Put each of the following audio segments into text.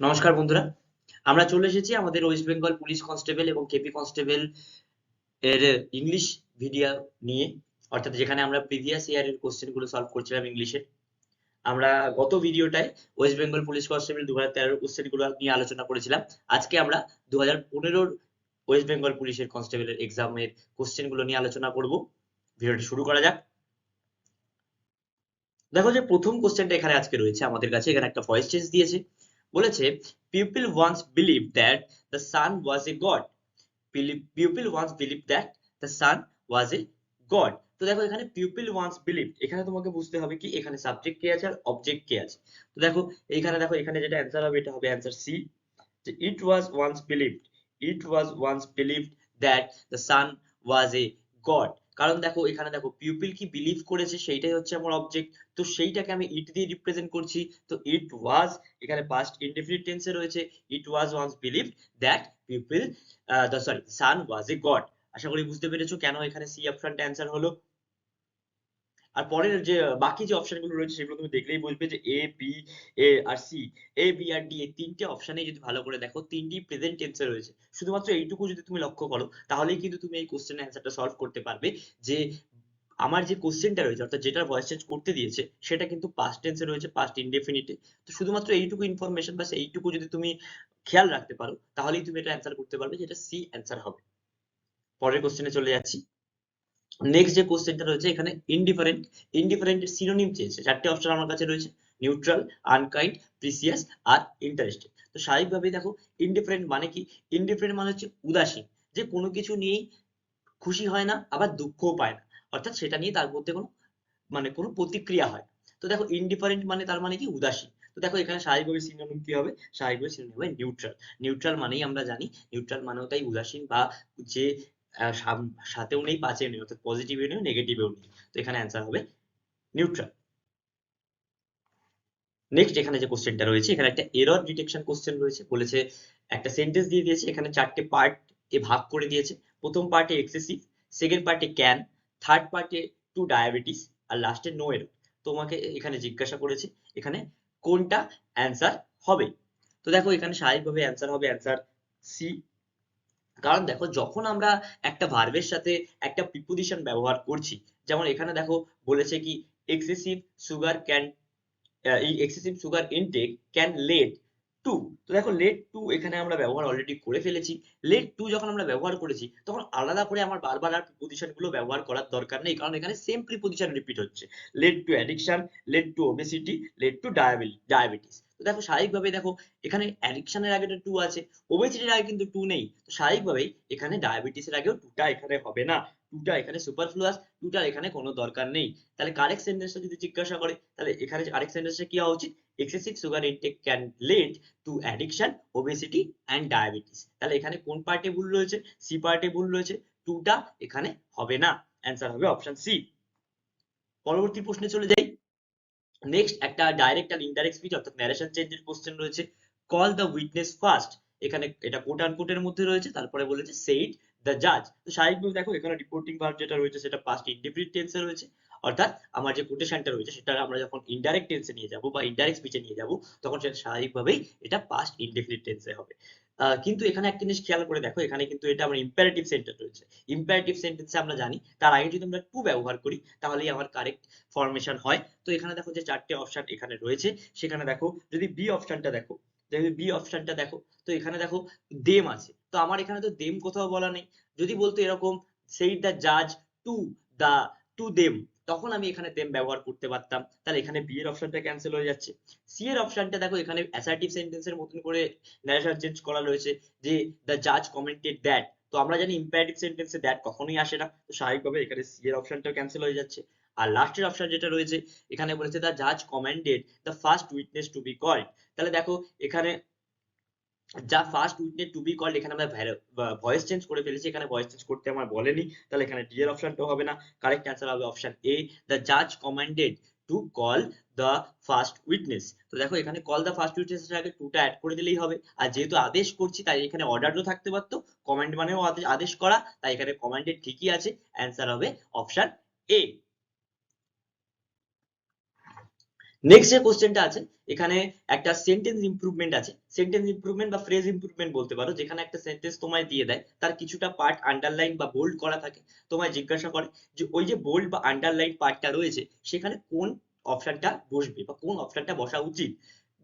নমস্কার বন্ধুরা। আমরা চলে এসেছি আমাদের ওয়েস্ট বেঙ্গল পুলিশ কনস্টেবল এবং কেপি কনস্টেবল এর ইংলিশ ভিডিও নিয়ে। অর্থাৎ যেখানে আমরা প্রিভিয়াস ইয়ার এর কোশ্চেনগুলো সলভ করছিলাম ইংলিশে আমরা গত ভিডিওটায় ওয়েস্ট বেঙ্গল পুলিশ কনস্টেবল দু হাজার তেরোর কোশ্চেনগুলো নিয়ে আলোচনা করেছিলাম। আজকে আমরা দু হাজার পনেরোর ওয়েস্ট বেঙ্গল পুলিশের কনস্টেবলের এক্সামের কোশ্চেনগুলো নিয়ে আলোচনা করব। ভিডিওটা শুরু করা যাক। দেখো যে প্রথম কোশ্চেনটা এখানে আজকে রয়েছে আমাদের কাছে। এখানে একটা ভয়েস চেঞ্জ দিয়েছে। বলেছে people once believe that the sun was a god people once believe that the sun was a god তো দেখো এখানে পিপল ওয়ান্স বিলিভ এখানে তোমাকে বুঝতে হবে কি, এখানে সাবজেক্ট কে আছে আর অবজেক্ট কে আছে। তো দেখো, এইখানে দেখো, এখানে যেটা অ্যান্সার হবে, এটা হবে অ্যান্সার সি যে it was once believed it was once believed that the sun was a god কারণ দেখো, এখানে দেখো পিউপিল কি বিলিভ করেছে সেইটাই হচ্ছে আমার অবজেক্ট তো সেইটাকে আমি ইট দিয়ে রিপ্রেজেন্ট করছি। তো ইট ওয়াজ এখানে পাস্ট ইনডেফিনিট টেন্সে রয়েছে it was once believe that pupil the sorry sun was a god আশা করি বুঝতে পেরেছ কেন এখানে সি অপশনটা অ্যান্সার হলো? আর পরের যে, বাকি যে অপশনগুলো রয়েছে, সেগুলো তুমি দেখলেই বুঝবে যে এ বি এ আর সি এ বি আর ডি এই তিনটে অপশনে যদি ভালো করে দেখো, তিনটি প্রেজেন্ট টেন্সে রয়েছে। শুধুমাত্র এইটুকু যদি তুমি লক্ষ্য করো, তাহলেই কিন্তু তুমি এই কোশ্চেনের অ্যান্সারটা সলভ করতে পারবে যে, আমার যে কোশ্চেনটা রয়েছে, অর্থাৎ যেটার ভয়েস চেঞ্জ করতে দিয়েছে, সেটা কিন্তু পাস্ট টেন্সে রয়েছে পাস্ট ইনডেফিনিটে তো শুধুমাত্র এইটুকু ইনফরমেশন বা এইটুকু যদি তুমি খেয়াল রাখতে পারো, তাহলেই তুমি এটা অ্যান্সার করতে পারবে যেটা সি অ্যান্সার হবে। পরের কোশ্চেনে চলে যাচ্ছি। নেক্সট যে কোশ্চেনটা রয়েছে, এখানে ইনডিফারেন্ট ইনডিফারেন্টের সিনোনিম চেয়েছে। চারটে অপশন আমার কাছে রয়েছে নিউট্রাল আনকাইন্ড প্রিসিয়াস আর ইন্টারেস্টেড তো স্বাভাবিকভাবেই দেখো ইনডিফারেন্ট মানে কি? ইনডিফারেন্ট মানে হচ্ছে উদাসীন, যে কোনো কিছু নিয়েই খুশি হয় না, আবার দুঃখও পায় না। অর্থাৎ সেটা নিয়ে তার মধ্যে কোনো মানে কোনো প্রতিক্রিয়া হয় তো দেখো ইনডিফারেন্ট মানে তার মানে কি? উদাসীন। তো দেখো, এখানে স্বাভাবিকভাবে সিনোনিম কি হবে? স্বাভাবিকভাবে সিনোনিম হবে নিউট্রাল নিউট্রাল মানেই আমরা জানি নিউট্রাল মানেও তাই উদাসীন বা যে সাথেও নেই পাঁচেও নেই অর্থাৎ পজিটিভেও নেই নেগেটিভেও নেই তো এখানে অ্যান্সার হবে নিউট্রাল নেক্সট এখানে যে কোশ্চেনটা রয়েছে, এখানে একটা এরর ডিটেকশন কোশ্চেন রয়েছে। বলেছে, একটা সেন্টেন্স দিয়ে দিয়েছে, এখানে চারটে পার্ট এ ভাগ করে দিয়েছে। প্রথম পার্টে এক্সেসিভ সেকেন্ড পার্টে ক্যান থার্ড পার্টে টু ডায়াবেটিস আর লাস্টে নো এরর তোমাকে এখানে জিজ্ঞাসা করেছে, এখানে কোনটা অ্যান্সার হবে? তো দেখো, এখানে স্বাভাবিকভাবে অ্যান্সার হবে অ্যান্সার সি কারণ দেখো যখন আমরা একটা ভার্বের সাথে একটা প্রিপোজিশন ব্যবহার করছি, যেমন এখানে দেখো বলেছে কি এক্সেসিভ সুগার ক্যান এই excessive sugar intake can lead to তো দেখো লেট টু এখানে আমরা ব্যবহার অলরেডি করে ফেলেছি। লেট টু যখন আমরা ব্যবহার করেছি, তখন আলাদা করে আমার বারবার আরগুলো ব্যবহার করার দরকার নেই, কারণ এখানে সেম প্রিপোজিশন রিপিট হচ্ছে। Lead to addiction lead to obesity lead to diabetes তো দেখো স্বাভাবিকভাবে দেখো, এখানে অ্যাডিকশনের আগে টু আছে ওবেসিটির আগে কিন্তু টু নেই। তো স্বাভাবিকভাবেই এখানে ডায়াবেটিসের আগেও টুটা এখানে হবে না। টুটা এখানে সুপারফ্লুয়াস টুটার এখানে কোনো দরকার নেই। তাহলে কারেক্ট সেন্টেন্সটা যদি জিজ্ঞাসা করে, তাহলে এখানে কারেক্ট সেন্টেন্সটা কি হওয়া উচিত? excessive sugar intake can lead to addiction, obesity and diabetes. তাহলে এখানে কোন পার্টে ভুল রয়েছে? সি পার্টে ভুল রয়েছে। টুটা এখানে হবে না। অ্যান্সার হবে অপশন সি পরবর্তী প্রশ্নে চলে যাই। নেক্সট একটা ডাইরেক্ট আর ইনডাইরেক্ট স্পিচ অর্থাৎ ন্যারেশন চেঞ্জের কোশ্চেন রয়েছে। কল দ্য উইটনেস ফার্স্ট এখানে এটা কোট আনকোটের মধ্যে রয়েছে, তারপরে বলেছে সেইড দ্য জাজ তো স্বাভাবিকভাবে দেখো, এখানে রিপোর্টিং ভার্ব যেটা রয়েছে, সেটা পাস্ট ইনডিফিনিট টেন্সে রয়েছে। অর্থাৎ আমার যে কোটেশনটা রয়েছে, সেটা আমরা যখন ইনডাইরেক্ট টেন্সে নিয়ে যাব বা ইনডাইরেক্ট স্পিচে নিয়ে যাব, তখন সেটা স্বাভাবিকভাবেই এটা পাস্ট ইনডিফিনিট টেন্সে হবে। কিন্তু এখানে একটা জিনিস খেয়াল করে দেখো, এখানে কিন্তু এটা আমার ইম্পারেটিভ সেন্টেন্স রয়েছে। ইম্পারেটিভ সেন্টেন্সে আমরা জানি, তার আগে যদি আমরা টু ব্যবহার করি, তাহলেই আমার কারেক্ট ফরমেশন হয়। তো এখানে দেখো যে চারটে অপশন এখানে রয়েছে। সেখানে দেখো, যদি বি অপশনটা দেখো যদি বি অপশনটা দেখো। তো এখানে দেখো দেম আছে। তো আমার এখানে তো দেম কোথাও বলা নেই। যদি বলতো এরকম সেই দ্য জাজ টু দা টু দেম তখন আমি এখানে দেম ব্যবহার করতে পারতাম। তাহলে এখানে বি এর অপশনটা ক্যান্সেল হয়ে যাচ্ছে। সি এর অপশনটা দেখো, এখানে অ্যাসার্টিভ সেন্টেন্সের মতন করে ন্যারেশন চেঞ্জ করা রয়েছে যে দ্য জাজ কমেন্টেড দ্যাট তো আমরা জানি ইম্পারেটিভ সেন্টেন্সে দ্যাট কখনোই আসে না। তো স্বাভাবিকভাবে এখানে সি এর অপশনটাও ক্যান্সেল হয়ে যাচ্ছে। আর লাস্টের অপশন যেটা রয়েছে, এখানে বলেছে দ্য জাজ commanded the first witness to be called তাহলে দেখো, এখানে যা first witness to be called এখানে আমরা ভয়েস চেঞ্জ করে ফেলেছি, এখানে ভয়েস চেঞ্জ করতে আমার বলেনি তাহলে এখানে ডি এর অপশনটা হবে না। কারেক্ট অ্যান্সার হবে অপশন এ দ্য জাজ commanded to call the first witness তো দেখো, এখানে কল দ্য ফার্স্ট উইটনেস এর আগে টুটা অ্যাড করে দিলেই হবে। আর যেহেতু আদেশ করছি, তাই এখানে অর্ডারও থাকতে পারতো। কমান্ড মানেও আদেশ করা। তাই এখানে কমান্ডেড ঠিকই আছে। অ্যান্সার হবে অপশন এ নেক্সট যে কোশ্চেনটা আছে, এখানে একটা সেন্টেন্স ইমপ্রুভমেন্ট আছে। সেন্টেন্স ইমপ্রুভমেন্ট বা ফ্রেজ ইমপ্রুভমেন্ট বলতে পারো, যেখানে একটা সেন্টেন্স তোমায় দিয়ে দেয়, তার কিছুটা পার্ট আন্ডারলাইন বা বোল্ড করা থাকে, তোমায় জিজ্ঞাসা করে যে ওই যে বোল্ড বা আন্ডারলাইন পার্টটা রয়েছে, সেখানে কোন অপশনটা বসবে বা কোন অপশনটা বসা উচিত?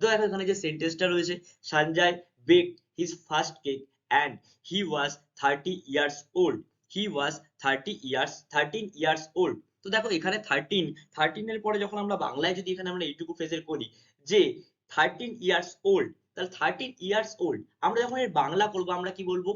দেখো এখানে যে সেন্টেন্সটা রয়েছে, Sanjay bake his first cake and he was thirty years old he was thirty years thirteen years old তো দেখো এখানে থার্টিন থার্টিনের পরে যখন আমরা বাংলায় যদি এখানে আমরা এইটুকু ফ্রেজের করি, যে থার্টিন ইয়ার্স ওল্ড তাহলে থার্টিন ইয়ার্স ওল্ড আমরা যখন এর বাংলা করব, আমরা কি বলব?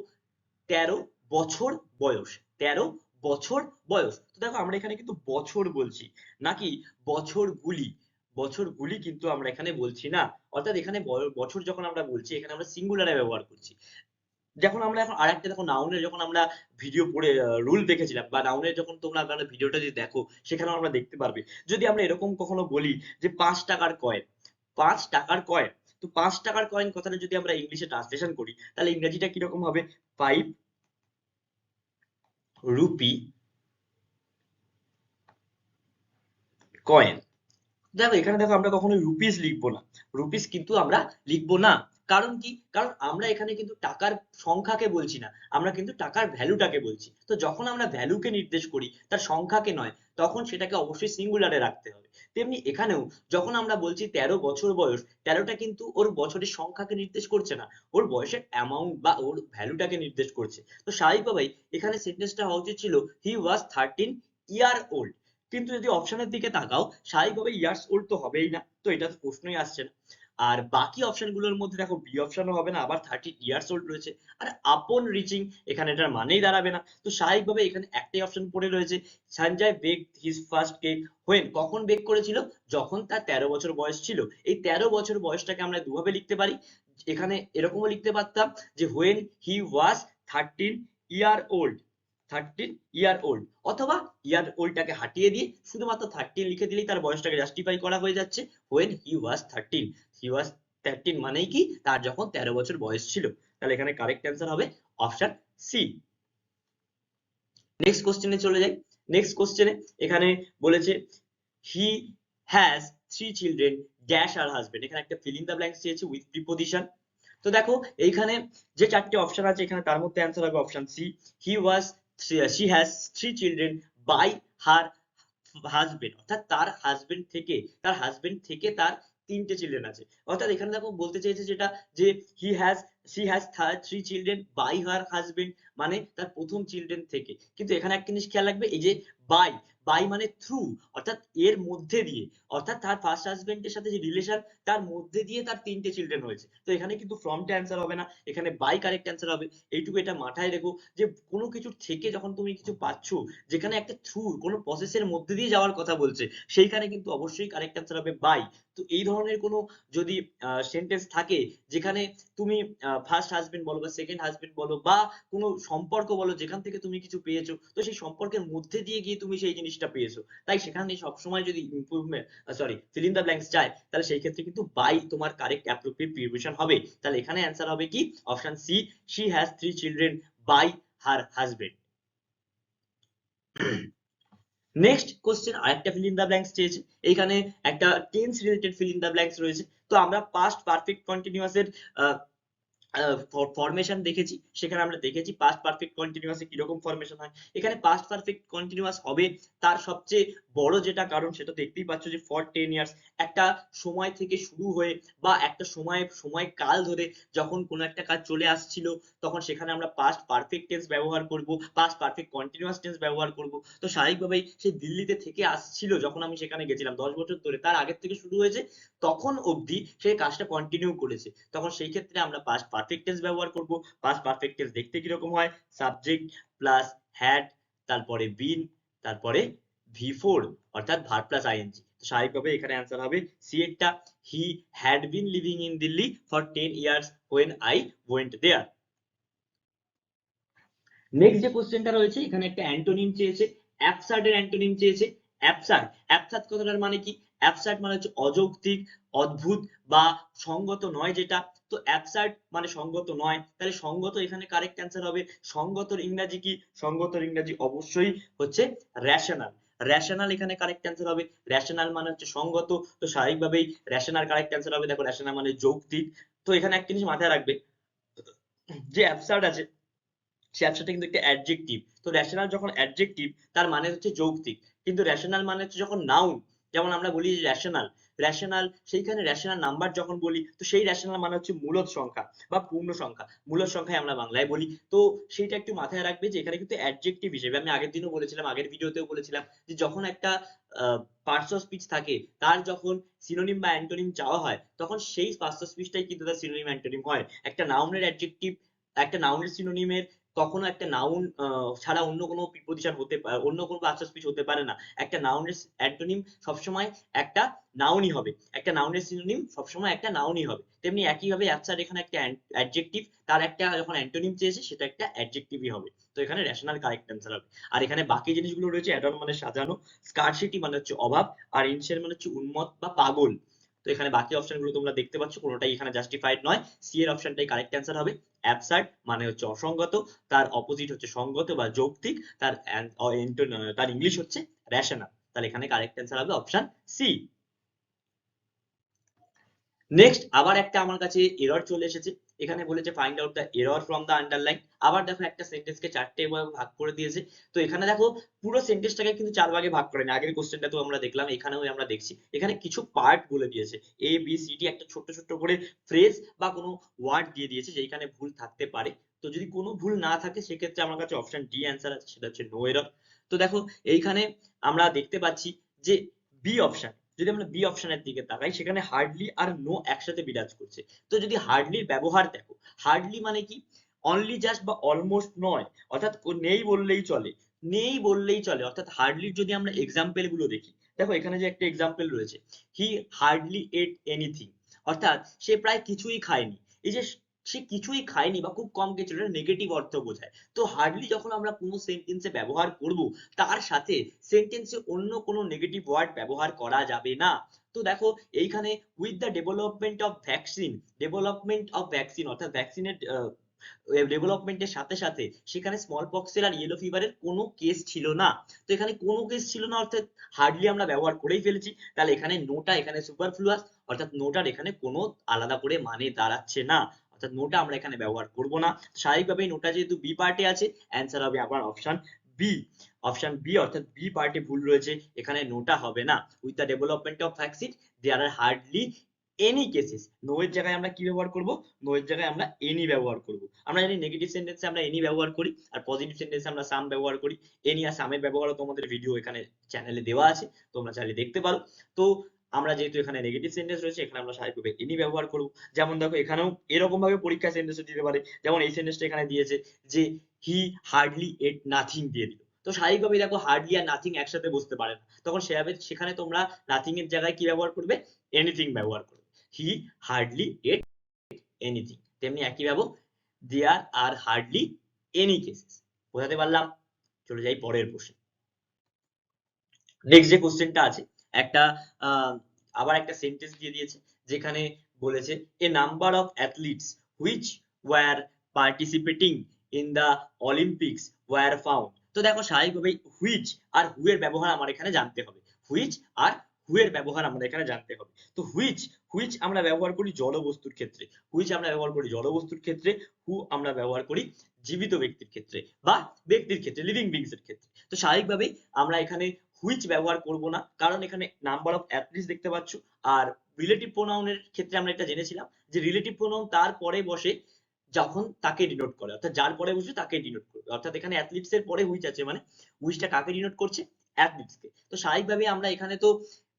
তেরো বছর বয়স, তেরো বছর বয়স। তো দেখো আমরা এখানে কিন্তু বছর বলছি, নাকি বছরগুলি বছরগুলি কিন্তু আমরা এখানে বলছি না। অর্থাৎ এখানে বছর যখন আমরা বলছি, এখানে আমরা সিঙ্গুলারে ব্যবহার করছি। যখন আমরা এখন আরেকটা দেখো নাউনের যখন আমরা ভিডিও পড়ে রুল দেখেছিলাম বা নাউনের যখন তোমরা আপনারা ভিডিওটা যদি দেখো সেখানে আমরা দেখতে পারবে। যদি আমরা এরকম কখনো বলি যে পাঁচ টাকার কয়েন পাঁচ টাকার কয়েন তো পাঁচ টাকার কয়েন কথাটা যদি আমরা ইংলিশে ট্রান্সলেশন করি, তাহলে ইংরেজিটা কীরকম হবে? ফাইভ রুপি কয়েন দেখো, এখানে দেখো আমরা কখনো রুপিস লিখব না। রুপিস কিন্তু আমরা লিখব না। কারণ কি? কারণ আমরা এখানে কিন্তু টাকার সংখ্যাকে বলছি না, আমরা কিন্তু টাকার ভ্যালুটাকে বলছি। তো যখন আমরা ভ্যালুকে নির্দেশ করি, তার সংখ্যাকে নয়, তখন সেটাকে অবশ্যই সিঙ্গুলারে রাখতে হবে। তেমনি এখানেও যখন আমরা বলছি তেরো বছর বয়স, তেরোটা কিন্তু ওর বছরের সংখ্যাকে নির্দেশ করছে না, ওর বয়সের অ্যামাউন্ট বা ওর ভ্যালুটাকে নির্দেশ করছে। তো স্বাভাবিকভাবেই এখানে সেন্টেন্সটা হওয়া উচিত ছিল হি ওয়াজ থার্টিন ইয়ার ওল্ড কিন্তু যদি অপশনের দিকে তাকাও স্বাভাবিকভাবে ইয়ার্স ওল্ড তো হবেই না। তো এটা তো প্রশ্নই আসছে না। আর বাকি অপশনগুলোর মধ্যে দেখো বি অপশনও হবে না, আবার থার্টি ইয়ার্স ওল্ড রয়েছে। আর আপন রিচিং এখানে এটার মানেই দাঁড়াবে না। তো স্বাভাবিকভাবে এখানে একটাই অপশন পড়ে রয়েছে, Sanjay bake his first cake when কখন বেক করেছিল? যখন তার তেরো বছর বয়স ছিল। এই তেরো বছর বয়সটাকে আমরা দুভাবে লিখতে পারি। এখানে এরকমও লিখতে পারতাম যে when he was thirteen year old thirteen year old অথবা ইয়ার ওল্ডটাকে হাটিয়ে দিয়ে শুধুমাত্র থার্টিন লিখে দিলেই তার বয়সটাকে জাস্টিফাই করা হয়ে যাচ্ছে when he was thirteen he was thirteen মানেই কি? তার যখন তেরো বছর বয়স ছিল। তাহলে এখানে কারেক্ট অ্যান্সার হবে অপশন সি নেক্সট কোশ্চেনে চলে যাই। নেক্সট কোশ্চেনে এখানে বলেছে he has three children dash her husband এখানে একটা ফিল ইন দ্য ব্ল্যাঙ্কস চেয়েছে উইথ প্রিপোজিশন তো দেখো, এইখানে যে চারটে অপশন আছে, এখানে তার মধ্যে অ্যান্সার হবে option C he was she has three children by her husband. অর্থাৎ তার হাজবেন্ড থেকে, তার হাজবেন্ড থেকে তার তিনটে চিলড্রেন আছে। অর্থাৎ এখানে দেখো বলতে চাইছে যেটা, যে he has she has three children by her husband মানে তার প্রথম চিলড্রেন থেকে। কিন্তু এখানে একটা জিনিস খেয়াল রাখবে, এই যে বাই বাই মানে থ্রু অর্থাৎ এর মধ্যে দিয়ে, অর্থাৎ তার ফার্স্ট হাজবেন্ডের সাথে যে রিলেশন তার মধ্যে দিয়ে তার তিনটে চিলড্রেন হয়েছে। তো এখানে কিন্তু ফ্রমটা অ্যান্সার হবে না, এখানে বাই কারেক্ট অ্যান্সার হবে। এইটুকু এটা মাথায় রেখো যে কোনো কিছু থেকে যখন তুমি কিছু পাচ্ছ, যেখানে একটা থ্রু কোনো প্রসেসের মধ্যে দিয়ে যাওয়ার কথা বলছে, সেইখানে কিন্তু অবশ্যই কারেক্ট অ্যান্সার হবে বাই তো এই ধরনের কোনো যদি সেন্টেন্স থাকে যেখানে তুমি ফার্স্ট হাজবেন্ড বলো বা সেকেন্ড হাজবেন্ড বলো বা কোনো সম্পর্ক বলো যেখান থেকে তুমি কিছু পেয়েছ, তো সেই সম্পর্কের মধ্যে দিয়ে গিয়ে তুমি সেই জিনিসটা পেয়েছ। তাই সেখানে সবসময় যদি improvement sorry fill in the blanks যায়, তাহলে সেই ক্ষেত্রে কিন্তু বাই তোমার কারেক্ট অ্যাপ্রোপ্রিয়েট প্রিপোজিশন হবে। তাহলে এখানে অ্যান্সার হবে কি? Option C she has three children by her husband next question আরেকটা ফিল ইন দ্য ব্ল্যাঙ্কস চেয়েছে। এইখানে একটা tense related fill in the blanks রয়েছে। তো আমরা পাস্ট পারফেক্ট কন্টিনিউয়াস এর ফরমেশন দেখেছি। সেখানে আমরা দেখেছি পাস্ট পারফেক্ট কন্টিনিউয়াসে কীরকম ফরমেশন হয়। এখানে পাস্ট পারফেক্ট কন্টিনিউয়াস হবে তার সবচেয়ে বড় যেটা কারণ সেটা দেখতেই পাচ্ছ যে ফর টেন ইয়ার্স একটা সময় থেকে শুরু হয়ে বা একটা সময় সময় কাল ধরে যখন কোনো একটা কাজ চলে আসছিল, তখন সেখানে আমরা পাস্ট পারফেক্ট টেন্স ব্যবহার করব পাস্ট পারফেক্ট কন্টিনিউয়াস টেন্স ব্যবহার করব। তো স্বাভাবিকভাবেই সে দিল্লিতে থেকে আসছিল যখন আমি সেখানে গেছিলাম দশ বছর ধরে। তার আগের থেকে শুরু হয়েছে, তখন অবধি সে কাজটা কন্টিনিউ করেছে। তখন সেই ক্ষেত্রে আমরা পাস্ট পারফেক্ট টেন্স ব্যবহার করব। পাস্ট পারফেক্ট টেন্স দেখতে কীরকম হয়? সাবজেক্ট প্লাস হ্যাড তারপরে বিন তারপরে ভি ফোর অর্থাৎ ভার প্লাস আইএনজি স্বাভাবিকভাবে এখানে অ্যান্সার হবে সি একটা। He had been living in Delhi for ten years when I went there next যে কোশ্চেনটা রয়েছে, এখানে একটা অ্যান্টোনিম চেয়েছে। অ্যাবসার্ড এর অ্যান্টোনিম চেয়েছে। অ্যাবসার্ড অ্যাবসার্ড কথাটার মানে কি? অ্যাবসার্ড মানে হচ্ছে অযৌক্তিক, অদ্ভুত বা সঙ্গত নয় যেটা। তো অ্যাবসার্ড মানে সঙ্গত নয়। তাহলে সঙ্গত এখানে কারেক্ট অ্যান্সার হবে। সঙ্গতর ইংরাজি কি? সঙ্গতর ইংরাজি অবশ্যই হচ্ছে রেশনাল রেশনাল এখানে কারেক্ট অ্যান্সার হবে। রেশনাল মানে হচ্ছে সঙ্গত। তো স্বাভাবিকভাবেই রেশনাল কারেক্ট অ্যান্সার হবে। দেখো রেশনাল মানে যৌক্তিক। তো এখানে একটা জিনিস মাথায় রাখবে। যে অ্যাবসার্ড আছে, সে অ্যাবসার্ডটা কিন্তু একটা অ্যাডজেক্টিভ তো রেশনাল যখন অ্যাডজেক্টিভ তার মানে হচ্ছে যৌক্তিক। কিন্তু রেশনাল মানে হচ্ছে যখন নাউন যেমন আমরা বলি রেশনাল রেশনাল সেইখানে রেশনাল নাম্বার যখন বলি, তো সেই রেশনাল মানে হচ্ছে মূলদ সংখ্যা বা পূর্ণ সংখ্যা। মূলদ সংখ্যায় আমরা বাংলায় বলি। তো সেইটা একটু মাথায় রাখবে যে এখানে কিন্তু অ্যাডজেক্টিভ হিসেবে, আমি আগের দিনও বলেছিলাম, আগের ভিডিওতেও বলেছিলাম যে যখন একটা পার্টস অফ স্পিচ থাকে, তার যখন সিনোনিম বা অ্যান্টোনিম চাওয়া হয়, তখন সেই পার্টস অফ স্পিচটাই কিন্তু তার সিনোনিম অ্যান্টোনিম হয়। একটা নাউনের অ্যাডজেক্টিভ একটা নাউনের সিনোনিমের কখনো একটা নাউন ছাড়া অন্য কোনো প্রিপোজিশন হতে পারে অন্য কোনো অফ স্পিচ হতে পারে না। একটা নাউনের অ্যান্টোনিম সবসময় একটা নাউনই হবে। একটা নাউনের সিনোনিম সবসময় একটা নাউনই হবে। তেমনি একইভাবে অ্যাবসার্ড এখানে একটা অ্যাডজেক্টিভ তার একটা যখন অ্যান্টোনিম চেয়েছে, সেটা একটা অ্যাডজেক্টিভই হবে। তো এখানে রেশনাল কারেক্ট অ্যান্সার হবে। আর এখানে বাকি জিনিসগুলো রয়েছে অ্যাডন মানে সাজানো। স্কারসিটি মানে হচ্ছে অভাব, আর ইনসেন মানে হচ্ছে উন্মত বা পাগল। তো এখানে বাকি অপশনগুলো তোমরা দেখতে পাচ্ছ, কোনোটাই এখানে জাস্টিফাইড নয়। সি এর অপশনটাই কারেক্ট অ্যান্সার হবে। অ্যাবসার্ড মানে হচ্ছে অসঙ্গত, তার অপোজিট হচ্ছে সঙ্গত বা যৌক্তিক, তার তার ইংলিশ হচ্ছে রেশনাল তাহলে এখানে কারেক্ট অ্যান্সার হবে অপশন সি নেক্সট আবার একটা আমার কাছে এরর চলে এসেছে। এখানে বলেছে find out the error from the underline আবার দেখো একটা সেন্টেন্সকে চারটে ভাগে করে দিয়েছে। তো এখানে দেখো, পুরো সেন্টেন্সটাকে কিন্তু চার ভাগে ভাগ করেনি। আগের কোশ্চেনটা তো আমরা দেখলাম, এখানেও আমরা দেখছি। এখানে কিছু পার্ট বলে দিয়েছে। এ বি সি ডি একটা ছোট্ট ছোট্ট করে ফ্রেজ বা কোনো ওয়ার্ড দিয়ে দিয়েছে যেখানে ভুল থাকতে পারে। তো যদি কোনো ভুল না থাকে, সেক্ষেত্রে আমার কাছে অপশন ডি অ্যান্সার আছে, সেটা হচ্ছে নো এরর তো দেখো, এইখানে আমরা দেখতে পাচ্ছি যে বি অপশন যদি আমরা বি অপশনের দিকে তাকাই, সেখানে হার্ডলি আর নো একসাথে বিরাজ করছে। তো যদি হার্ডলির ব্যবহার দেখো হার্ডলি মানে কি? অনলি জাস্ট বা অলমোস্ট নয়, অর্থাৎ নেই বললেই চলে, নেই বললেই চলে। অর্থাৎ হার্ডলির যদি আমরা এক্সাম্পলগুলো দেখি, দেখো এখানে যে একটা এক্সাম্পল রয়েছে হি হার্ডলি এট এনিথিং অর্থাৎ সে প্রায় কিছুই খায়নি। এই যে সে কিছুই খায়নি বা খুব কম খেয়েছিল এটা নেগেটিভ অর্থ বোঝায়। তো হার্ডলি যখন আমরা কোনো সেন্টেন্সে ব্যবহার করব, তার সাথে সেন্টেন্সে অন্য কোনো নেগেটিভ ওয়ার্ড ব্যবহার করা যাবে না। তো দেখো, এইখানে with the development of vaccine development of vaccine অর্থাৎ ভ্যাকসিনের ডেভেলপমেন্টের সাথে সাথে সেখানে স্মল পক্সের আর ইয়েলো ফিভারের কোনো কেস ছিল না। তো এখানে কোনো কেস ছিল না, অর্থাৎ হার্ডলি আমরা ব্যবহার করেই ফেলেছি। তাহলে এখানে নোটা এখানে সুপারফ্লুয়াস অর্থাৎ নোটার এখানে কোনো আলাদা করে মানে দাঁড়াচ্ছে না। অর্থাৎ নোটা আমরা এখানে ব্যবহার করব না। স্বাভাবিকভাবেই নোটা যেহেতু বি পার্টে আছে অ্যান্সার হবে আবার অপশন বি অপশন বি অর্থাৎ বি পার্টে ভুল রয়েছে, এখানে নোটা হবে না। With the development of vaccine there are hardly any cases no এর জায়গায় আমরা কি ব্যবহার করব? নো এর জায়গায় আমরা এনি ব্যবহার করব। আমরা জানি নেগেটিভ সেন্টেন্সে আমরা এনি ব্যবহার করি, আর পজিটিভ সেন্টেন্সে আমরা সাম ব্যবহার করি। এনি আর সামের ব্যবহারও তোমাদের ভিডিও এখানে চ্যানেলে দেওয়া আছে, তোমরা চাইলে দেখতে পারো। তো আমরা যেহেতু এখানে নেগেটিভ সেন্টেন্স রয়েছে, এখানে আমরা স্বাভাবিকভাবে এনি ব্যবহার করব। যেমন দেখো, এখানেও এরকম ভাবে পরীক্ষা সেন্টেন্স দিতে পারে। যেমন এই সেন্টেন্সটা এখানে দিয়েছে যে হি হার্ডলি এট নাথিং দিয়ে দিল। তো স্বাভাবিকভাবেই দেখো হার্ডলি আর নাথিং একসাথে বসতে পারে না। তখন সেভাবে সেখানে তোমরা নাথিং এর জায়গায় কি ব্যবহার করবে? এনিথিং ব্যবহার করবে। হি হার্ডলি এট এনিথিং তেমনি একই ভাবে there are hardly any cases বোঝাতে পারলাম? চলে যাই পরের প্রশ্ন। নেক্সট যে কোশ্চেনটা আছে একটা আবার একটা সেন্টেন্স দিয়ে দিয়েছে, যেখানে বলেছে a number of athletes which were participating in the Olympics were found তো দেখো, স্বাভাবিকভাবেই হুইচ আর হু এর ব্যবহার আমার এখানে জানতে হবে। হুইচ আর হু এর ব্যবহার আমরা এখানে জানতে হবে। তো হুইচ হুইচ আমরা ব্যবহার করি জড়বস্তুর ক্ষেত্রে। হুইচ আমরা ব্যবহার করি জড়বস্তুর ক্ষেত্রে হু আমরা ব্যবহার করি জীবিত ব্যক্তির ক্ষেত্রে বা ব্যক্তির ক্ষেত্রে লিভিং বিংস এর ক্ষেত্রে। তো স্বাভাবিকভাবেই আমরা এখানে হুইচ ব্যবহার করব না। কারণ এখানে নাম্বার অফ অ্যাথলিটস দেখতে পাচ্ছ। আর রিলেটিভ প্রোনাউনের ক্ষেত্রে আমরা এটা জেনেছিলাম যে রিলেটিভ প্রোনাউন তার পরে বসে যখন তাকে ডিনোট করে। অর্থাৎ যার পরে বসে তাকে ডিনোট করবে অর্থাৎ এখানে অ্যাথলিটস এর পরে হুইচ আছে মানে হুইচটা কাকে ডিনোট করছে? অ্যাথলিটস কে। তো স্বাভাবিকভাবেই আমরা এখানে তো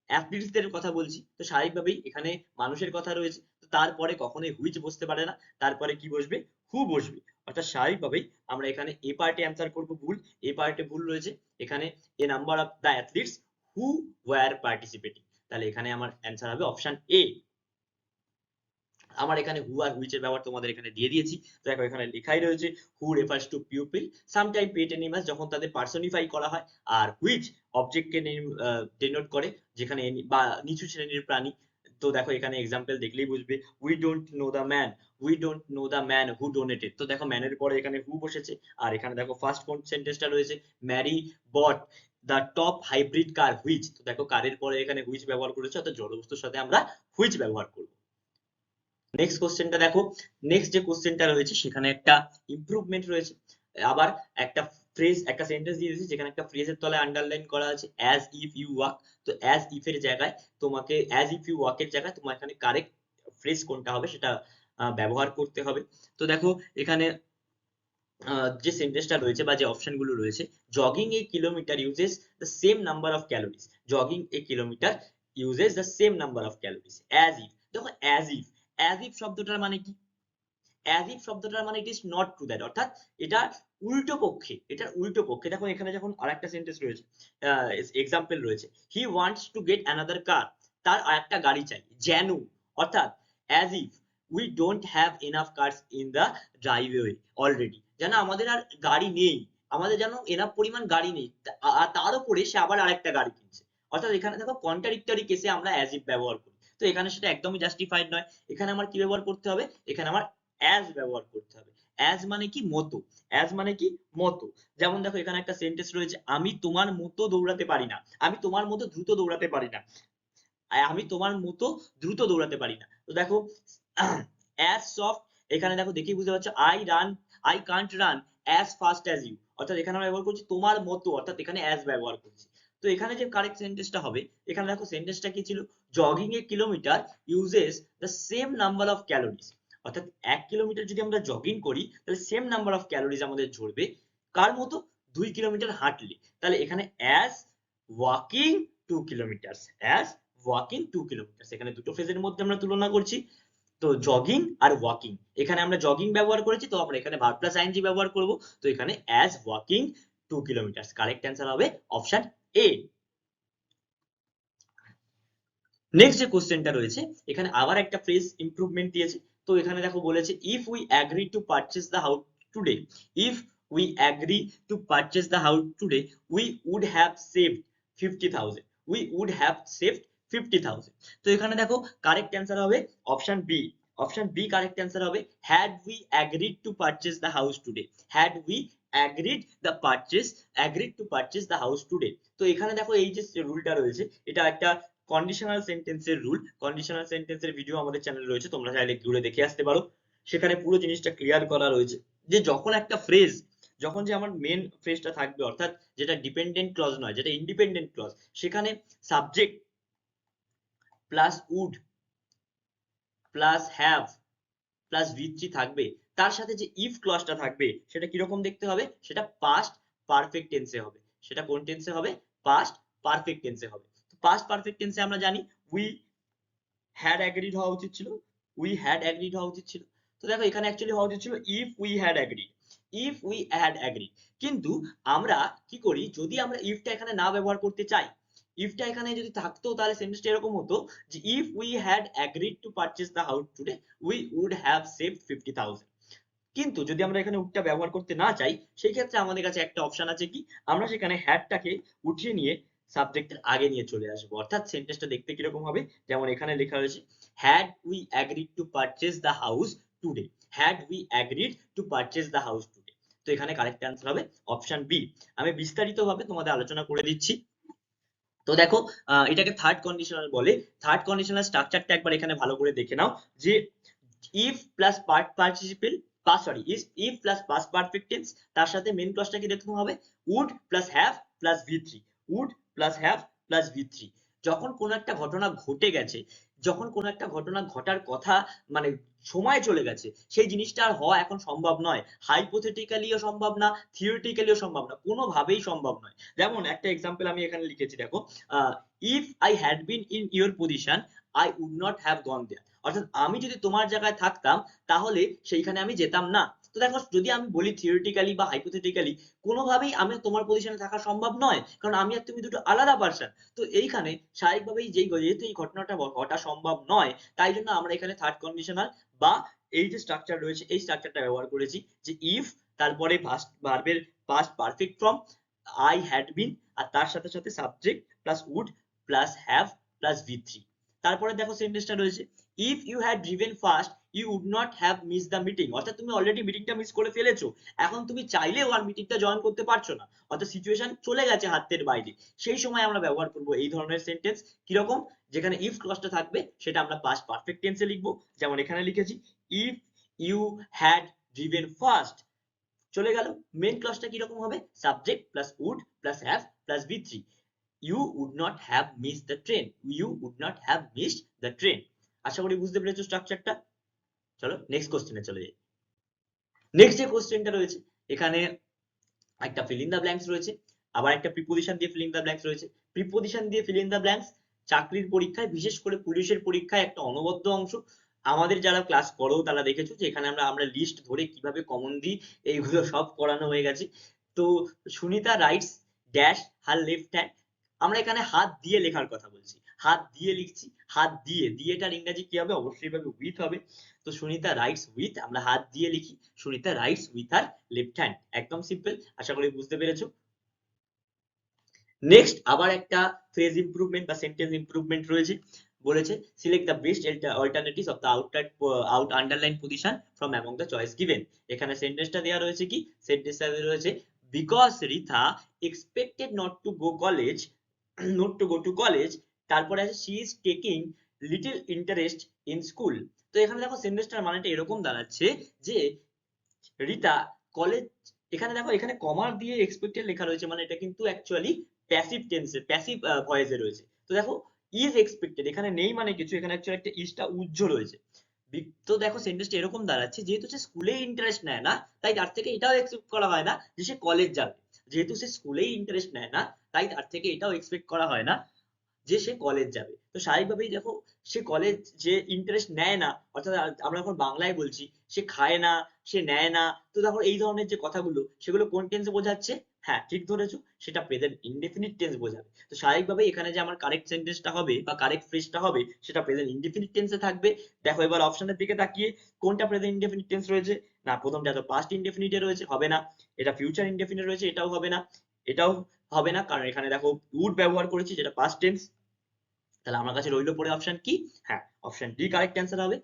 অ্যাথলিটস কথা বলছি। তো স্বাভাবিকভাবেই এখানে মানুষের কথা রয়েছে। তারপরে কখনোই হুইচ বসতে পারে না। তারপরে কি বসবে? হু বসবে? অর্থাৎ স্বাভাবিকভাবেই আমরা এখানে এ পার্টে অ্যান্সার করব ভুল, এ পার্টে ভুল রয়েছে। এখানে a number of the athletes who were participating তাহলে এখানে আমার অ্যান্সার হবে অপশন এ আমার এখানে হু আর হুইচ এর ব্যবহার তোমাদের এখানে দিয়ে দিয়েছি। দেখো এখানে লেখাই রয়েছে who refers to pupil sometime pet animals যখন তাদের পার্সনিফাই করা হয় আর হুইচ অবজেক্টকে ডেনোট করে, যেখানে বা নিচু শ্রেণির প্রাণী। তো দেখো এখানে এক্সাম্পল দেখলেই বুঝবে। We don't know the man we don't know the man who donated তো দেখো ম্যানের পরে এখানে হু বসেছে, আর এখানে দেখো ফার্স্ট কোন সেন্টেন্সটা রয়েছে? Mary bought the top hybrid car which তো দেখো কারের পরে এখানে হুইচ ব্যবহার করেছে, অর্থাৎ জড়বস্তুর সাথে আমরা হুইচ ব্যবহার করব। নেক্সট কোশ্চেনটা দেখো নেক্সট যে কোশ্চেনটা রয়েছে, সেখানে একটা ইমপ্রুভমেন্ট রয়েছে। আবার একটা ফ্রেজ একটা সেন্টেন্স দিয়ে দিয়েছি, যেখানে একটা ফ্রেজের তলায় আন্ডারলাইন করা আছে অ্যাজ ইফ ইউ ওয়াক তো অ্যাজ ইফ এর জায়গায় তোমাকে অ্যাজ ইফ ইউ ওয়াক এর জায়গায় তোমার এখানে কারেক্ট ফ্রেজ কোনটা হবে সেটা ব্যবহার করতে হবে। তো দেখো, এখানে যে সেন্টেন্সটা রয়েছে বা যে অপশনগুলো রয়েছে jogging a kilometre uses the same number of calories jogging a kilometre uses the same number of calories as if দেখো অ্যাজ ইফ অ্যাজ ইফ শব্দটার মানে কি? অ্যাজ ইফ শব্দটার মানে it is not to that অর্থাৎ এটা উল্টো পক্ষে, এটার উল্টো পক্ষে। দেখো, এখানে যখন আরেকটা সেন্টেন্স রয়েছে এক্সাম্পল রয়েছে he wants to get another car তার আরেকটা গাড়ি চাই যেন অর্থাৎ as if we don't have enough cars in the driveway already যেন আমাদের আর গাড়ি নেই, আমাদের যেন এনাফ পরিমাণ গাড়ি নেই আর তার উপরে সে আবার আরেকটা গাড়ি কিনছে। অর্থাৎ এখানে দেখো কন্ট্রাডিক্টরি কেসে আমরা অ্যাজ ইফ ব্যবহার করি। তো এখানে সেটা একদমই জাস্টিফাইড নয়। এখানে আমার কি ব্যবহার করতে হবে? এখানে আমার অ্যাজ ব্যবহার করতে হবে। অ্যাজ মানে কি মতো? অ্যাজ মানে কি মতো? যেমন দেখো এখানে একটা সেন্টেন্স রয়েছে, আমি তোমার মতো দৌড়াতে পারি না। আমি তোমার মতো দ্রুত দৌড়াতে পারি না। আমি তোমার মতো দ্রুত দৌড়াতে পারি না। তো দেখো এখানে দেখো দেখেই বুঝতে পারছ I run I can't run fast as you অর্থাৎ এখানে আমরা ব্যবহার করছি তোমার মতো, অর্থাৎ এখানে ব্যবহার করছি। তো এখানে যে কারেক্ট সেন্টেন্সটা হবে, এখানে দেখো সেন্টেন্সটা কি ছিল? Jogging a kilometre uses the same number of calories অর্থাৎ এক কিলোমিটার যদি আমরা জগিং করি, তাহলে সেম নাম্বার অফ ক্যালোরিজ আমাদের ঝরবে। কার মতো? দুই কিলোমিটার হাঁটলে। তাহলে এখানে as walking two kilometre as walking two kilometre এখানে দুটো ফেজের মধ্যে আমরা তুলনা করছি। তো জগিং আর ওয়াকিং এখানে আমরা জগিং ব্যবহার করেছি, তো আমরা এখানে ভার্ব প্লাস আইএনজি ব্যবহার করব। তো এখানে as walking two kilometre correct answer হবে অপশন এ নেক্সট যে কোশ্চেনটা রয়েছে, এখানে আবার একটা ফ্রেজ ইমপ্রুভমেন্ট দিয়েছে। তো এখানে দেখো বলেছে if we agree to purchase the house today if we agree to purchase the house today we would have saved fifty thousand we would have saved fifty thousand তো এখানে দেখো কারেক্ট অ্যান্সার হবে option B option B correct answer হবে had we agreed to purchase the house today had we agreed the purchase agreed to purchase the house today তো এখানে দেখো এই যে রুলটা রয়েছে, এটা একটা কন্ডিশনাল সেন্টেন্সের রুল কন্ডিশনাল সেন্টেন্সের ভিডিও আমাদের চ্যানেলে রয়েছে, তোমরা চাইলে ঘুরে দেখে আসতে পারো। সেখানে পুরো জিনিসটা ক্লিয়ার করা রয়েছে। যে যখন একটা ফ্রেজ যখন যে আমার মেন ফ্রেজটা থাকবে, অর্থাৎ যেটা ডিপেন্ডেন্ট ক্লজ নয়, যেটা ইন্ডিপেন্ডেন্ট ক্লজ সেখানে subject plus would plus have plus V three থাকবে? তার সাথে যে ইফ ক্লজটা থাকবে, সেটা কীরকম দেখতে হবে? সেটা পাস্ট পারফেক্ট টেন্সে হবে। সেটা কোন টেন্সে হবে? পাস্ট পারফেক্ট টেন্সে হবে। পাস্ট পারফেক্ট টেন্সে আমরা জানি উই হ্যাড অ্যাগ্রিড হওয়া উচিত ছিল। উই হ্যাড অ্যাগ্রিড হওয়া উচিত ছিল। তো দেখো, এখানে অ্যাকচুয়ালি হওয়া উচিত ছিল if we had agreed if we had agreed কিন্তু আমরা কি করি? যদি আমরা ইফটা এখানে না ব্যবহার করতে চাই ইফটা এখানে যদি থাকতো, তাহলে সেন্টেন্সটা এরকম হতো যে if we had agreed to purchase the house today we would have saved fifty thousand কিন্তু যদি আমরা এখানে উডটা ব্যবহার করতে না চাই, সেই ক্ষেত্রে আমাদের কাছে একটা অপশন আছে কি? আমরা সেখানে হ্যাডটাকে উঠিয়ে নিয়ে সাবজেক্টের আগে নিয়ে চলে আসব। অর্থাৎ সেন্টেন্সটা দেখতে কীরকম হবে? যেমন এখানে লেখা রয়েছে had we agreed to purchase the house today had we agreed to purchase the house today তো এখানে কারেক্ট অ্যান্সার হবে অপশন বি আমি বিস্তারিতভাবে তোমাদের আলোচনা করে দিচ্ছি। তো দেখো এটাকে থার্ড কন্ডিশনাল বলে। থার্ড কন্ডিশনাল স্ট্রাকচারটা একবার এখানে ভালো করে দেখে নাও যে if plus part participle past sorry if if plus past perfect tense তার সাথে মেন ক্লজটা কি দেখতে হবে? Would plus have plus V three would plus have plus V three যখন কোন একটা ঘটনা ঘটে গেছে যখন কোনো একটা ঘটনা ঘটার কথা মানে সময় চলে গেছে, সেই জিনিসটা আর হওয়া এখন সম্ভব নয়। হাইপোথেটিক্যালিও সম্ভব না থিওরিটিক্যালিও সম্ভব না, কোনোভাবেই সম্ভব নয়। যেমন একটা এক্সাম্পল আমি এখানে লিখেছি, দেখো। If I had been in your position I would not have gone there অর্থাৎ আমি যদি তোমার জায়গায় থাকতাম, তাহলে সেইখানে আমি যেতাম না। তো দেখো, যদি আমি বলি থিওরিটিক্যালি বা হাইপোথেটিক্যালি কোনোভাবেই আমি তোমার পজিশনে থাকা সম্ভব নয়, কারণ আমি আর তুমি দুটো আলাদা পার্সন তো এইখানে স্বাভাবিকভাবেই যেই যেহেতু এই ঘটনাটা ঘটা সম্ভব নয়, তাই জন্য আমরা এখানে থার্ড কন্ডিশনাল বা এই যে স্ট্রাকচার রয়েছে, এই স্ট্রাকচারটা ব্যবহার করেছি যে ইফ তারপরে ফার্স্ট ভার্বের past perfect form I had been আর তার সাথে সাথে subject plus would plus have plus V three তারপরে দেখো সেন্টেন্সটা রয়েছে if you had driven fast you would not have miss the meeting অর্থাৎ তুমি অলরেডি মিটিংটা মিস করে ফেলেছো। এখন তুমি চাইলেও আর মিটিংটা জয়েন করতে পারছ না। অর্থাৎ সিচুয়েশন চলে গেছে হাতের বাইরে। সেই সময় আমরা ব্যবহার করব এই ধরনের সেন্টেন্স কীরকম? যেখানে ইফ ক্লজটা থাকবে, সেটা আমরা পাস্ট পারফেক্ট টেন্সে লিখব। যেমন এখানে লিখেছি if you had driven fast চলে গেল। মেন ক্লজটা কীরকম হবে? Subject plus would plus have plus B three you would not have miss the train you would not have missed the train আশা করি বুঝতে পেরেছ স্ট্রাকচারটা চলো নেক্সট কোশ্চেনে চলে যাই। নেক্সট যে কোশ্চেনটা রয়েছে, এখানে একটা ফিল ইন দ্য ব্ল্যাঙ্কস রয়েছে, আবার একটা প্রিপোজিশন দিয়ে ফিল ইন দ্য ব্ল্যাঙ্কস রয়েছে। প্রিপোজিশন দিয়ে ফিল ইন দ্য ব্ল্যাঙ্কস চাকরির পরীক্ষায়, বিশেষ করে পুলিশের পরীক্ষায় একটা অনবদ্য অংশ। আমাদের যারা ক্লাস করো, তারা দেখেছ যে এখানে আমরা আমরা লিস্ট ধরে কীভাবে কমন দিই, এইগুলো সব করানো হয়ে গেছে। তো Sunita writes dash her left hand আমরা এখানে হাত দিয়ে লেখার কথা বলছি। হাত দিয়ে লিখছি, হাত দিয়ে। দিয়েটার ইংরেজি কি হবে? অবশ্যই ভাবে উইথ হবে। তো সুনিতা রাইটস উইথ আমরা হাত দিয়ে লিখি। Sunita writes with her left hand একদম সিম্পল আশা করি বুঝতে পেরেছ? নেক্সট আবার একটা ফ্রেজ ইমপ্রুভমেন্ট বা সেন্টেন্স ইমপ্রুভমেন্ট রয়েছে। বলেছে select the best alternatives of the outline out underline position from among the choice given এখানে সেন্টেন্সটা দেওয়া রয়েছে কি? সেন্টেন্সটা রয়েছে because Rita expected not to go college not to go to college তারপরে আছে she is taking little interest in school তো এখানে দেখো সেন্টেন্সটার মানেটা এরকম দাঁড়াচ্ছে যে রিতা কলেজ এখানে দেখো, এখানে কমার দিয়ে এক্সপেক্টেড লেখা রয়েছে মানে এটা কিন্তু অ্যাকচুয়ালি প্যাসিভ টেন্সে প্যাসিভ ভয়েসে রয়েছে। তো দেখো ইজ এক্সপেক্টেড এখানে নেই মানে কিছু, এখানে অ্যাকচুয়ালি একটা ইজটা উজ্জ্বল রয়েছে। তো দেখো সেন্টেন্সটা এরকম দাঁড়াচ্ছে, যেহেতু সে স্কুলে ইন্টারেস্ট নেয় না, তাই তার থেকে এটাও এক্সপেক্ট করা হয় না যে সে কলেজ যাবে। যেহেতু সে স্কুলেই ইন্টারেস্ট নেয় না, তাই তার থেকে এটাও এক্সপেক্ট করা হয় না। যে সে কলেজ যাবে। তো স্বাভাবিকভাবেই দেখো, সে কলেজ যে ইন্টারেস্ট নেয় না, অর্থাৎ আমরা এখন বাংলায় বলছি, সে খায় না, সে নেয় না, তো দেখো এই ধরনের যে কথাগুলো, সেগুলো কোন টেন্সে বোঝাচ্ছে? হ্যাঁ ঠিক ধরেছো, সেটা প্রেজেন্ট ইনডেফিনিট টেন্স বোঝাবে। তো স্বাভাবিকভাবেই এখানে যে আমার কারেক্ট সেন্টেন্সটা হবে বা কারেক্ট ফ্রেজটা হবে, সেটা প্রেজেন্ট ইনডেফিনিট টেন্সে থাকবে। দেখো এবার অপশনের দিকে তাকিয়ে, কোনটা প্রেজেন্ট ইনডেফিনিট টেন্স রয়েছে? না, প্রথমটা তো পাস্ট ইনডেফিনিটে রয়েছে, হবে না। এটা ফিউচার ইনডেফিনিট রয়েছে, এটাও হবে না। এটাও হবে না। কারণ এখানে দেখো উড ব্যবহার করেছি, যেটা পাস্ট টেন্স তাহলে আমার কাছে রইল পরে অপশন কি? হ্যাঁ অপশন ডি কারেক্ট অ্যান্সার হবে।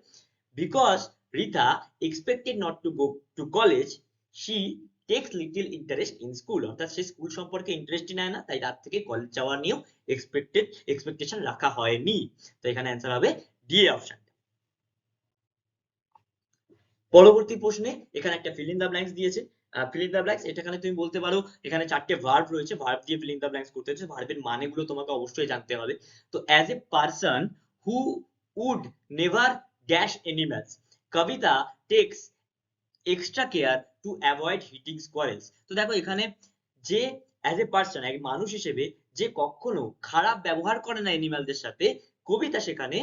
Because Rita expected not to go to college she takes little interest in school অর্থাৎ সে স্কুল সম্পর্কে ইন্টারেস্টই নেয় না, তাই তার থেকে কলেজ যাওয়া নিয়েও এক্সপেক্টেড এক্সপেকটেশন রাখা হয়নি। তো এখানে অ্যান্সার হবে ডি অপশন পরবর্তী প্রশ্নে এখানে একটা ফিল ইন দ্য ব্ল্যাঙ্কস দিয়েছে। ফিল ইন দ্য ব্ল্যাঙ্কস এখানে তুমি বলতে পারো, এখানে চারটে ভার্ব রয়েছে ভার্ব দিয়ে ফিল ইন দ্য ব্ল্যাঙ্কস করতে হচ্ছে ভার্বের মানেগুলো তোমাকে অবশ্যই জানতে হবে। তো as a person who would never dash animals Kabita takes extra care to avoid hitting squirrels তো দেখো এখানে যে অ্যাজ এ পার্সন এক মানুষ হিসেবে যে কখনো খারাপ ব্যবহার করে না এনিম্যালদের সাথে, কবিতা সেখানে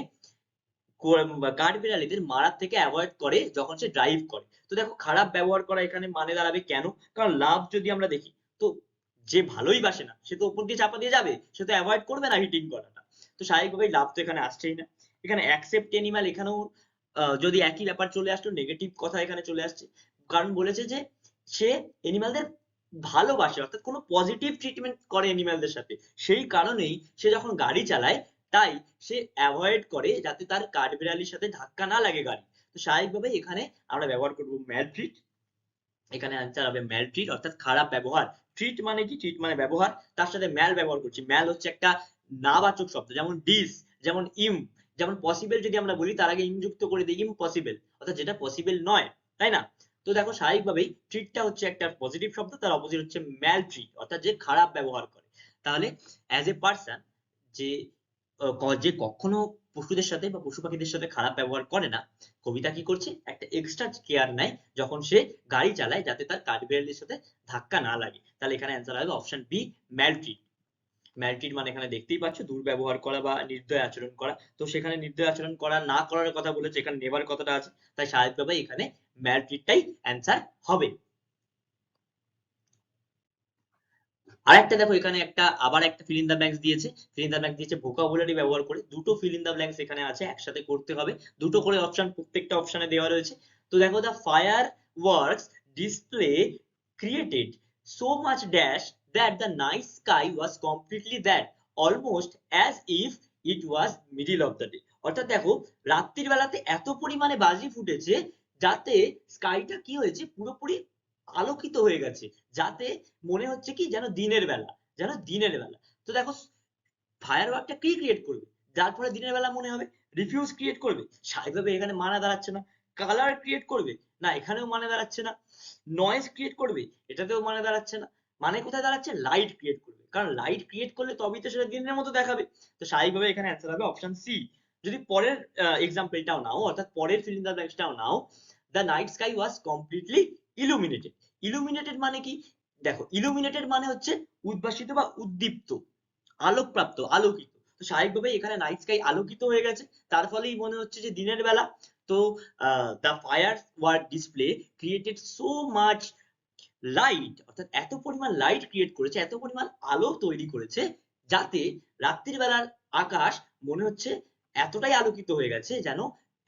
কাঠবিড়ালিদের মারার থেকে অ্যাভয়েড করে যখন সে ড্রাইভ করে। তো দেখো খারাপ ব্যবহার করা এখানে মানে দাঁড়াবে কেন? কারণ লাভ যদি আমরা দেখি, তো যে ভালোই বাসে না, সে তো উপর দিয়ে চাপা দিয়ে যাবে, সে তো অ্যাভয়েড করবে না হিটিং করাটা। তো স্বাভাবিকভাবেই লাভ তো এখানে আসছেই না। এখানে অ্যাকসেপ্ট এনিম্যাল এখানেও যদি একই ব্যাপার চলে আসতো নেগেটিভ কথা এখানে চলে আসছে। কারণ বলেছে যে, সে এনিম্যালদের ভালোবাসে, অর্থাৎ কোনো পজিটিভ ট্রিটমেন্ট করে এনিম্যালদের সাথে। সেই কারণেই সে যখন গাড়ি চালায় তাই সে অ্যাভয়েড করে যাতে তার কাঠবিড়ালির সাথে ধাক্কা না লাগে গাড়ি। তো স্বাভাবিকভাবেই এখানে আমরা ব্যবহার করব ম্যালট্রিট এখানে অ্যান্সার হবে ম্যালট্রিট অর্থাৎ খারাপ ব্যবহার। ট্রিট মানে কি? ট্রিট মানে ব্যবহার। তার সাথে ম্যাল ব্যবহার করছি। ম্যাল হচ্ছে একটা নাবাচক শব্দ, যেমন ডিস যেমন ইম যেমন পসিবল যদি আমরা বলি, তার আগে ইম যুক্ত করে দিই ইম্পসিবল অর্থাৎ যেটা পসিবল নয়, তাই না? তো দেখো স্বাভাবিকভাবেই ট্রিটটা হচ্ছে একটা পজিটিভ শব্দ, তার অপোজিট হচ্ছে ম্যাল ট্রিট অর্থাৎ যে খারাপ ব্যবহার করে। তাহলে অ্যাজ এ পার্সন যে যে কখনো পশুদের সাথে বা পশু পাখিদের সাথে খারাপ ব্যবহার করে না, কবিতা কি করছে? একটা এক্সট্রা কেয়ার নেয় যখন সে গাড়ি চালায় যাতে তার কাঠবিড়ালির সাথে ধাক্কা না লাগে। তাহলে এখানে অ্যান্সার হবে অপশন বি ম্যালট্রিট ম্যালট্রিট মানে এখানে দেখতেই পাচ্ছ, দুর্ব্যবহার করা বা নির্দয় আচরণ করা। তো সেখানে নির্দয় আচরণ করা না করার কথা বলেছে, এখানে নেবার কথাটা আছে। তাই স্বাভাবিকভাবে এখানে ম্যালট্রিটটাই অ্যান্সার হবে। আরেকটা দেখো, এখানে একটা, আবার একটা ফিল ইন দ্য ব্ল্যাঙ্কস দিয়েছে। ফিল ইন দ্য ব্ল্যাঙ্ক দিয়েছে ভোকাবুলারি ব্যবহার করে। দুটো ফিল ইন দ্য ব্ল্যাঙ্কস এখানে আছে, একসাথে করতে হবে। দুটো করে অপশন প্রত্যেকটা অপশনে দেওয়া রয়েছে। তো দেখো the fireworks display created so much dash that the night sky was completely that almost as if it was middle of the day অর্থাৎ দেখো, রাত্রির বেলাতে এত পরিমাণে বাজি ফুটেছে যাতে স্কাইটা কি হয়েছে, পুরোপুরি আলোকিত হয়ে গেছে, যাতে মনে হচ্ছে কি যেন দিনের বেলা, যেন দিনের বেলা। তো দেখো ফায়ার ওয়ার্কটা কি ক্রিয়েট করবে? যার ফলে দিনের বেলা মনে হবে রিফিউজ ক্রিয়েট করবে। স্বাভাবিকভাবে এখানে মানা দাঁড়াচ্ছে না। কালার ক্রিয়েট করবে। না, এখানেও মানে দাঁড়াচ্ছে না। নয়েজ ক্রিয়েট করবে, এটাতেও মানে দাঁড়াচ্ছে না। মানে কোথায় দাঁড়াচ্ছে? লাইট ক্রিয়েট করবে। কারণ লাইট ক্রিয়েট করলে তবেই তো সেটা দিনের মতো দেখাবে। তো স্বাভাবিকভাবে এখানে অ্যান্সার হবে অপশন সি যদি পরের এক্সাম্পলটাও নাও, অর্থাৎ পরের fill in the now the night sky was completely illuminated illuminated মানে কি? দেখো ইলুমিনেটেড মানে হচ্ছে উদ্ভাসিত বা উদ্দীপ্ত, আলোকপ্রাপ্ত, আলোকিত। তো স্বাভাবিকভাবে এখানে নাইট স্কাই আলোকিত হয়ে গেছে। তার ফলেই মনে হচ্ছে যে দিনের বেলা। তো the fire war display created so much light অর্থাৎ এত পরিমাণ লাইট ক্রিয়েট করেছে, এত পরিমাণ আলো তৈরি করেছে, যাতে রাত্রির বেলার আকাশ মনে হচ্ছে এতটাই আলোকিত হয়ে গেছে যেন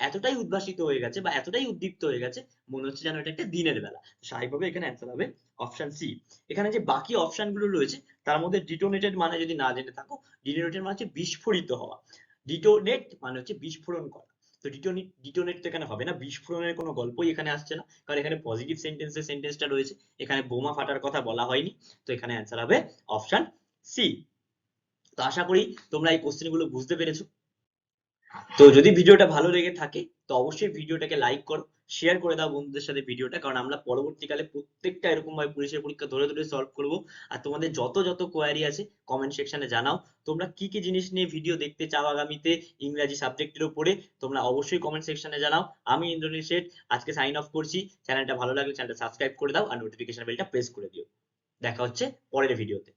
এতটাই উদ্ভাসিত হয়ে গেছে বা এতটাই উদ্দীপ্ত হয়ে গেছে, মনে হচ্ছে যেন এটা একটা দিনের বেলা। স্বাভাবিকভাবে এখানে অ্যান্সার হবে অপশন সি এখানে যে বাকি অপশনগুলো রয়েছে, তার মধ্যে ডিটোনেটেড মানে যদি না জেনে থাকো ডিটোনেটেড মানে হচ্ছে বিস্ফোরিত হওয়া। ডিটোনেট মানে হচ্ছে বিস্ফোরণ করা। তো ডিটোনেট ডিটোনেট তো এখানে হবে না, বিস্ফোরণের কোনো গল্পই এখানে আসছে না, কারণ এখানে পজিটিভ সেন্টেন্সের সেন্টেন্সটা রয়েছে, এখানে বোমা ফাটার কথা বলা হয়নি, তো এখানে অ্যান্সার হবে অপশন সি তো আশা করি তোমরা এই কোশ্চেনগুলো বুঝতে পেরেছ। তো যদি ভিডিওটা ভালো লেগে থাকে, তো অবশ্যই ভিডিওটাকে লাইক করো শেয়ার করে দাও বন্ধুদের সাথে ভিডিওটা, কারণ আমরা পরবর্তীকালে প্রত্যেকটা এরকম ভাবে পুলিশের পরীক্ষা ধরে ধরে সলভ করব। আর তোমাদের যত যত কোয়ারি আছে কমেন্ট সেকশনে জানাও। তোমরা কি কি জিনিস নিয়ে ভিডিও দেখতে চাও আগামীতে ইংরাজি সাবজেক্টের উপরে, তোমরা অবশ্যই কমেন্ট সেকশনে জানাও। আমি ইন্দ্রনীল শেঠ, আজকে সাইন অফ করছি। চ্যানেলটা ভালো লাগলে চ্যানেলটা সাবস্ক্রাইব করে দাও আর নোটিফিকেশন বেলটা প্রেস করে দিও। দেখা হচ্ছে পরের ভিডিওতে